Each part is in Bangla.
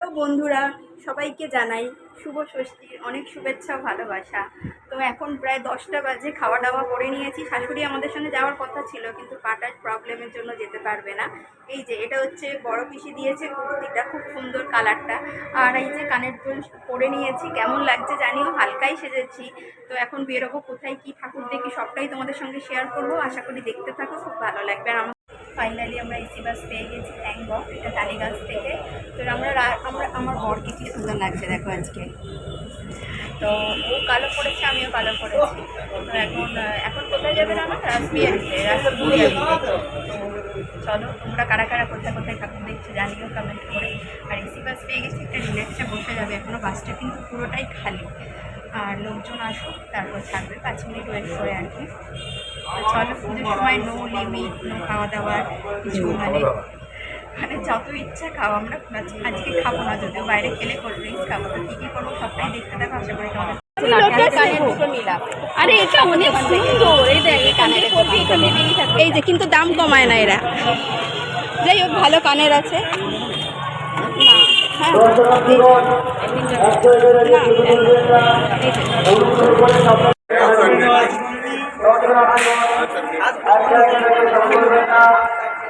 বন্ধুরা, সবাইকে জানাই শুভ ষষ্ঠীর অনেক শুভেচ্ছা ভালোবাসা। তো এখন প্রায় দশটা বাজে খাওয়া দাওয়া করে নিয়েছি। শাশুড়ি আমাদের সঙ্গে যাওয়ার কথা ছিল, কিন্তু পাটার প্রবলেমের জন্য যেতে পারবে না। এই যে, এটা হচ্ছে বড় পিসি দিয়েছে কুর্তিটা, খুব সুন্দর কালারটা আর এই যে, কানের দুল পরে নিয়েছি, কেমন লাগছে জানিও, হালকাই সেজেছি। তো এখন বেরোবো কোথায়, কি ঠাকুর দেখি, সবটাই তোমাদের সঙ্গে শেয়ার করব। আশা করি দেখতে থাকো, খুব ভালো লাগবে। আর ফাইনালি আমরা এসি বাস পেয়ে গেছি ট্যাংবক এটা টালিগাছ থেকে। তো আমরা আমরা, আমার বরকে কি সুন্দর লাগছে, দেখো আজকে। তো ও কালো পড়েছে আমিও কালো পড়েছি তো এখন এখন কোথায় যাবেন আমার? রাসবিহারিতে রাসবিহারিতে চলো, তোমরা কারা কারা কোথায় কোথায় ঠাকুর দেখছ, জানিও কমেন্ট করে। আর এসি বাস পেয়ে গেছি, একটা রিল্যাক্সে বসে যাবে এখনও বাসটা কিন্তু পুরোটাই খালি। আর লোকজন আসুক তারপর থাকবে। পাঁচ মিনিট ওয়েট করে আর কি। চলো পুজোর সময় নো লিমিট নো খাওয়া দাওয়ার কিছু মানে মানে যত ইচ্ছা খাও আমরা আজকে খাব না যদিও বাইরে খেলে কোল্ড ড্রিঙ্কস খাব তো কী কী করব সবটাই দেখতে থাকো আশা করি তোমাদের আরে এটা অনেক সুন্দর। এই দেখ এই এই যে কিন্তু দাম কমায় না এরা। যাই হোক ভালো কানের আছে। হ্যাঁ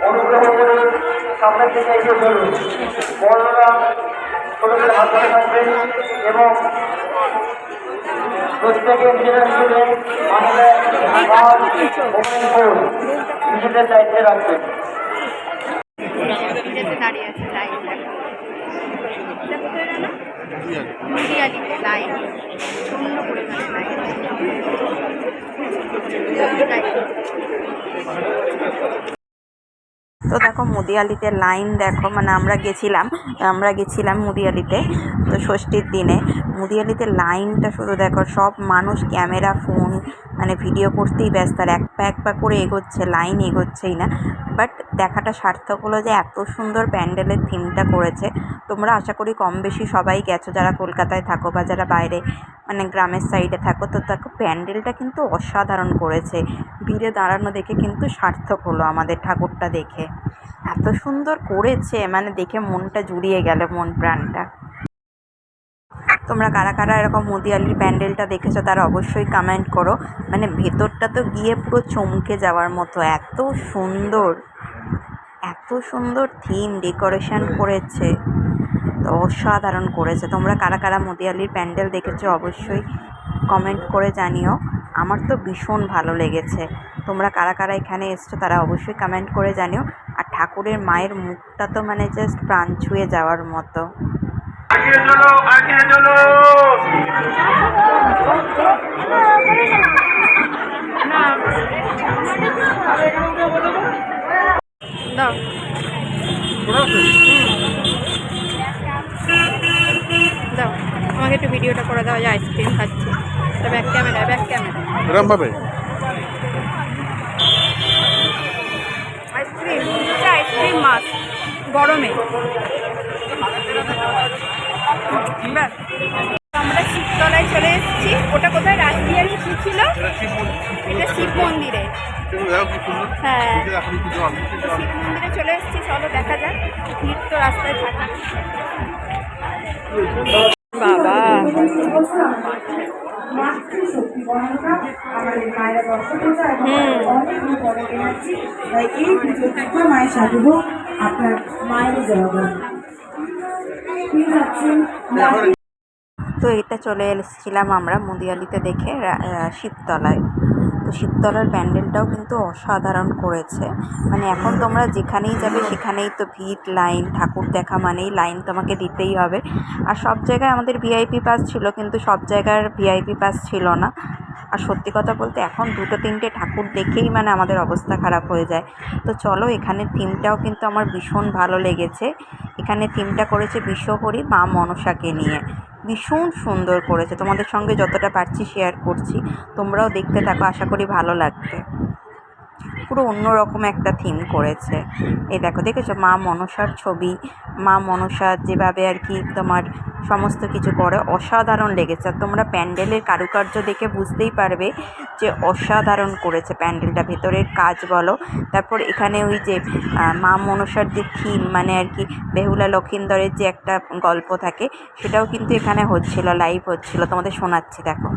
অনুগ্রহ করে সামনের দিকে এগিয়ে চলুন বড়রা ছোটদের হাত ধরে থাকবেন এবং প্রত্যেকে নিজেরা নিজেদের মামলায় আওয়াজ ওপেন নিজেদের দায়িত্বে রাখবেন দাঁড়িয়ে আছে তো দেখো মুদিয়ালিতে লাইন দেখো মানে আমরা গেছিলাম আমরা গেছিলাম মুদিয়ালিতে, তো ষষ্ঠীর দিনে। মুদিয়ালিতে লাইনটা শুধু দেখো, সব মানুষ, ক্যামেরা, ফোন মানে ভিডিও করতেই ব্যস্ত, আর এক পা এক পা করে এগোচ্ছে, লাইন এগোচ্ছেই না। বাট দেখাটা সার্থক হলো যে এত সুন্দর প্যান্ডেলের থিমটা করেছে। তোমরা আশা করি কম বেশি সবাই গেছো, যারা কলকাতায় থাকো বা যারা বাইরে মানে গ্রামের সাইডে থাকো। তো দেখো, প্যান্ডেলটা কিন্তু অসাধারণ করেছে। ভিড়ে দাঁড়ানো দেখে কিন্তু সার্থক হলো আমাদের ঠাকুরটা দেখে। এত সুন্দর করেছে মানে দেখে মনটা জুড়িয়ে গেল, মন প্রাণটা। তোমরা কারা কারা এরকম মুদিয়ালির প্যান্ডেলটা দেখেছ তারা অবশ্যই কমেন্ট করো। মানে ভেতরটা তো গিয়ে পুরো চমকে যাওয়ার মতো, এত সুন্দর। এত সুন্দর থিম ডেকোরেশন করেছে। অসাধারণ করেছে। তোমরা কারা কারা মদিয়ালির প্যান্ডেল দেখেছ অবশ্যই কমেন্ট করে জানিও। আমার তো ভীষণ ভালো লেগেছে। তোমরা কারা কারা এখানে এসছো তারা অবশ্যই কমেন্ট করে জানিও। আর ঠাকুরের মায়ের মুখটা তো মানে জাস্ট প্রাণ ছুঁয়ে যাওয়ার মতো আগিয়ে চলো আগিয়ে চলো দাও দাও আমাকে একটু ভিডিওটা করে দাও যে আইসক্রিম খাচ্ছি। ব্যাক ক্যামেরা ব্যাক ক্যামেরা এরম ভাবে? আইসক্রিম আইসক্রিম মাছ গরমে। আমরা শিবতলায় চলে এসেছি। ওটা কোথায়? রাসবিহারি কি ছিল? এটা শিব মন্দিরে। হ্যাঁ। শিব মন্দিরে চলে এসেছি। চলো দেখা যাক। ভিড় তো রাস্তায় থাকে। বাবা। মায়েরা আপনার মায়ের তো এটা চলে এসেছিলাম আমরা মুদিয়ালিতে দেখে শিবতলায়। তো শিবতলার প্যান্ডেলটাও কিন্তু অসাধারণ করেছে। মানে এখন তোমরা যেখানেই যাবে সেখানেই তো ভিড়, লাইন, ঠাকুর দেখা মানেই লাইন তোমাকে দিতেই হবে। আর সব জায়গায় আমাদের ভিআইপি পাস ছিল কিন্তু সব জায়গার ভিআইপি পাস ছিল না। আর সত্যি কথা বলতে এখন দুটো, তিনটে ঠাকুর দেখেই মানে আমাদের অবস্থা খারাপ হয়ে যায়। তো চলো এখানে থিমটাও কিন্তু আমার ভীষণ ভালো লেগেছে। এখানে থিমটা করেছে বিশ্বহরি মা মনসাকে নিয়ে। ভীষণ সুন্দর করেছে। তোমাদের সঙ্গে যতটা পারছি শেয়ার করছি। তোমরাও দেখতে থাকো। আশা করি ভালো লাগবে। পুরো অন্যরকম একটা থিম করেছে। এই দেখো, দেখেছ? মা মনসার ছবি। মা মনসা যেভাবে আর কি তোমার সমস্ত কিছু করে, অসাধারণ লেগেছে। আর তোমরা প্যান্ডেলের কারুকার্য দেখে বুঝতেই পারবে যে অসাধারণ করেছে প্যান্ডেলটা। ভেতরের কাজ বলো, তারপর এখানে ওই যে মা মনসার যে থিম মানে আর কি বেহুলা লক্ষিন্দরের যে একটা গল্প থাকে, সেটাও কিন্তু এখানে হচ্ছিল লাইভ হচ্ছিল। তোমাদের শোনাচ্ছি, দেখো।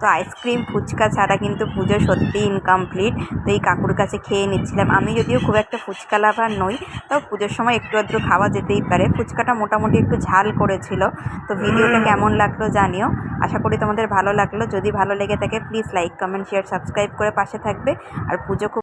তো আইসক্রিম ফুচকা ছাড়া কিন্তু পুজো সত্যিই ইনকমপ্লিট তো এই কাকুর কাছে খেয়ে নিচ্ছিলাম। আমি যদিও খুব একটা ফুচকা লাভার নই তো পুজোর সময় একটু আধটু খাওয়া যেতেই পারে। ফুচকাটা মোটামুটি একটু ঝাল করেছিল। তো ভিডিওটা কেমন লাগল জানিও। আশা করি তোমাদের ভালো লাগল। যদি ভালো লেগে থাকে please like comment share subscribe করে পাশে থাকবে। আর পুজো খুব